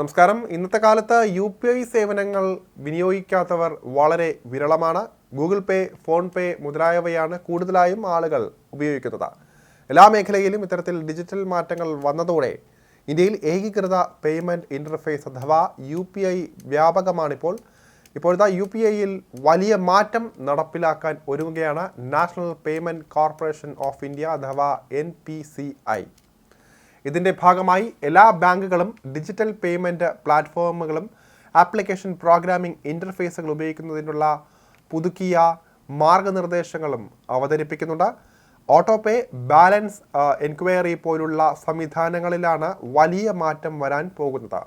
നമസ്കാരം. ഇന്നത്തെ കാലത്ത് യു പി ഐ സേവനങ്ങൾ വിനിയോഗിക്കാത്തവർ വളരെ വിരളമാണ്. ഗൂഗിൾ പേ ഫോൺ പേ മുതലായവയാണ് കൂടുതലായും ആളുകൾ ഉപയോഗിക്കുന്നത്. എല്ലാ മേഖലയിലും ഇത്തരത്തിൽ ഡിജിറ്റൽ മാറ്റങ്ങൾ വന്നതോടെ ഇന്ത്യയിൽ ഏകീകൃത പേയ്മെന്റ് ഇന്റർഫേസ് അഥവാ യു പി ഐ വ്യാപകമാണിപ്പോൾ. ഇപ്പോഴത്തെ യു പി ഐയിൽ വലിയ മാറ്റം നടപ്പിലാക്കാൻ ഒരുങ്ങുകയാണ് national payment corporation of India അഥവാ എൻ പി സി ഐ. ഇതിന്റെ ഭാഗമായി എല്ലാ ബാങ്കുകളും ഡിജിറ്റൽ പേയ്മെന്റ് പ്ലാറ്റ്ഫോമുകളും ആപ്ലിക്കേഷൻ പ്രോഗ്രാമിംഗ് ഇന്റർഫേസുകൾ ഉപയോഗിക്കുന്നതിനുള്ള പുതുക്കിയ മാർഗനിർദ്ദേശങ്ങളും അവതരിപ്പിക്കുന്നുണ്ട്. ഓട്ടോ പേ ബാലൻസ് എൻക്വയറി പോലുള്ള സംവിധാനങ്ങളിലാണ് വലിയ മാറ്റം വരാൻ പോകുന്നത്.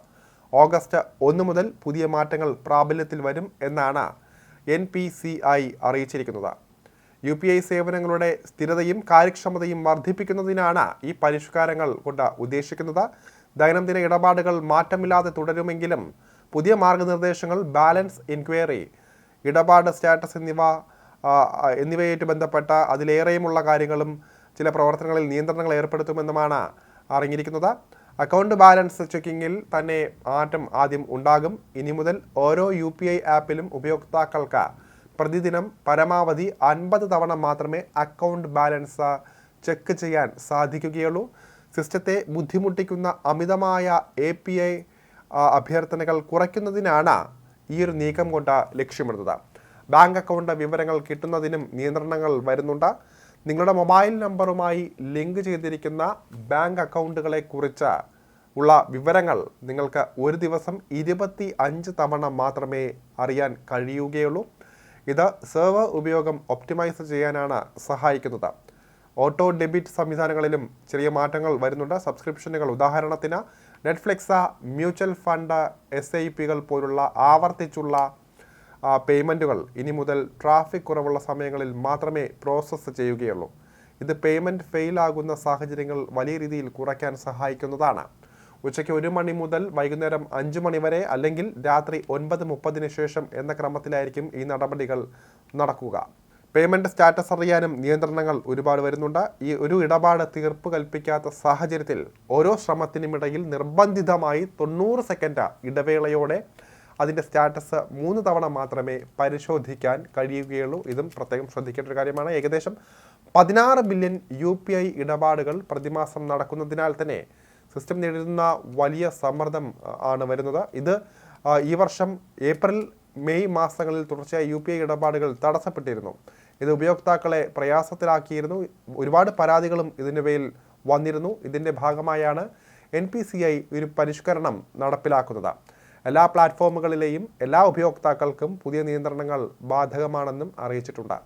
ഓഗസ്റ്റ് ഒന്ന് മുതൽ പുതിയ മാറ്റങ്ങൾ പ്രാബല്യത്തിൽ വരും എന്നാണ് എൻ അറിയിച്ചിരിക്കുന്നത്. യു പി ഐ സേവനങ്ങളുടെ സ്ഥിരതയും കാര്യക്ഷമതയും വർദ്ധിപ്പിക്കുന്നതിനാണ് ഈ പരിഷ്കാരങ്ങൾ കൊണ്ട് ഉദ്ദേശിക്കുന്നത്. ദൈനംദിന ഇടപാടുകൾ മാറ്റമില്ലാതെ തുടരുമെങ്കിലും പുതിയ മാർഗനിർദ്ദേശങ്ങൾ ബാലൻസ് എൻക്വയറി ഇടപാട് സ്റ്റാറ്റസ് എന്നിവ എന്നിവയായിട്ട് ബന്ധപ്പെട്ട അതിലേറെയുമുള്ള കാര്യങ്ങളും ചില പ്രവർത്തനങ്ങളിൽ നിയന്ത്രണങ്ങൾ ഏർപ്പെടുത്തുമെന്നുമാണ് അറിഞ്ഞിരിക്കുന്നത്. അക്കൗണ്ട് ബാലൻസ് ചെക്കിങ്ങിൽ തന്നെ മാറ്റം ആദ്യം ഉണ്ടാകും. ഇനി മുതൽ ഓരോ യു ആപ്പിലും ഉപയോക്താക്കൾക്ക് പ്രതിദിനം പരമാവധി അൻപത് തവണ മാത്രമേ അക്കൗണ്ട് ബാലൻസ് ചെക്ക് ചെയ്യാൻ സാധിക്കുകയുള്ളൂ. സിസ്റ്റത്തെ ബുദ്ധിമുട്ടിക്കുന്ന അമിതമായ എ പി ഐ അഭ്യർത്ഥനകൾ കുറയ്ക്കുന്നതിനാണ് ഈ ഒരു നീക്കം കൊണ്ട് ലക്ഷ്യമിടുന്നത്. ബാങ്ക് അക്കൗണ്ട് വിവരങ്ങൾ കിട്ടുന്നതിനും നിയന്ത്രണങ്ങൾ വരുന്നുണ്ട്. നിങ്ങളുടെ മൊബൈൽ നമ്പറുമായി ലിങ്ക് ചെയ്തിരിക്കുന്ന ബാങ്ക് അക്കൗണ്ടുകളെ കുറിച്ച് ഉള്ള വിവരങ്ങൾ നിങ്ങൾക്ക് ഒരു ദിവസം ഇരുപത്തി അഞ്ച് തവണ മാത്രമേ അറിയാൻ കഴിയുകയുള്ളൂ. ഇത് സെർവർ ഉപയോഗം ഒപ്റ്റിമൈസ് ചെയ്യാനാണ് സഹായിക്കുന്നത്. ഓട്ടോ ഡെബിറ്റ് സംവിധാനങ്ങളിലും ചെറിയ മാറ്റങ്ങൾ വരുന്നുണ്ട്. സബ്സ്ക്രിപ്ഷനുകൾ ഉദാഹരണത്തിന് Netflix mutual fund S I പികൾ പോലുള്ള ആവർത്തിച്ചുള്ള പേയ്മെന്റുകൾ ഇനി മുതൽ ട്രാഫിക് കുറവുള്ള സമയങ്ങളിൽ മാത്രമേ പ്രോസസ്സ് ചെയ്യുകയുള്ളൂ. ഇത് പേയ്മെന്റ് ഫെയിലാകുന്ന സാഹചര്യങ്ങൾ വലിയ രീതിയിൽ കുറയ്ക്കാൻ സഹായിക്കുന്നതാണ്. ഉച്ചയ്ക്ക് ഒരു മണി മുതൽ വൈകുന്നേരം അഞ്ച് മണി വരെ അല്ലെങ്കിൽ രാത്രി ഒൻപത് മുപ്പതിന് ശേഷം എന്ന ക്രമത്തിലായിരിക്കും ഈ നടപടികൾ നടക്കുക. പേയ്മെന്റ് സ്റ്റാറ്റസ് അറിയാനും നിയന്ത്രണങ്ങൾ ഒരുപാട് വരുന്നുണ്ട്. ഈ ഒരു ഇടപാട് തീർപ്പ് കൽപ്പിക്കാത്ത സാഹചര്യത്തിൽ ഓരോ ശ്രമത്തിനുമിടയിൽ നിർബന്ധിതമായി തൊണ്ണൂറ് സെക്കൻഡ് ഇടവേളയോടെ അതിന്റെ സ്റ്റാറ്റസ് മൂന്ന് തവണ മാത്രമേ പരിശോധിക്കാൻ കഴിയുകയുള്ളൂ. ഇതും പ്രത്യേകം ശ്രദ്ധിക്കേണ്ട ഒരു കാര്യമാണ്. ഏകദേശം പതിനാറ് ബില്യൺ യു ഇടപാടുകൾ പ്രതിമാസം നടക്കുന്നതിനാൽ തന്നെ സിസ്റ്റം നേരിടുന്ന വലിയ സമ്മർദ്ദം ആണ് വരുന്നത്. ഇത് ഈ വർഷം ഏപ്രിൽ മെയ് മാസങ്ങളിൽ തുടർച്ചയായി യു പി ഐ ഇടപാടുകൾ തടസ്സപ്പെട്ടിരുന്നു. ഇത് ഉപയോക്താക്കളെ പ്രയാസത്തിലാക്കിയിരുന്നു. ഒരുപാട് പരാതികളും ഇതിന്റെ പേരിൽ വന്നിരുന്നു. ഇതിന്റെ ഭാഗമായാണ് എൻ പി സി ഐ ഒരു പരിഷ്കരണം നടപ്പിലാക്കുന്നത്. എല്ലാ പ്ലാറ്റ്ഫോമുകളിലെയും എല്ലാ ഉപയോക്താക്കൾക്കും പുതിയ നിയന്ത്രണങ്ങൾ ബാധകമാണെന്നും അറിയിച്ചിട്ടുണ്ട്.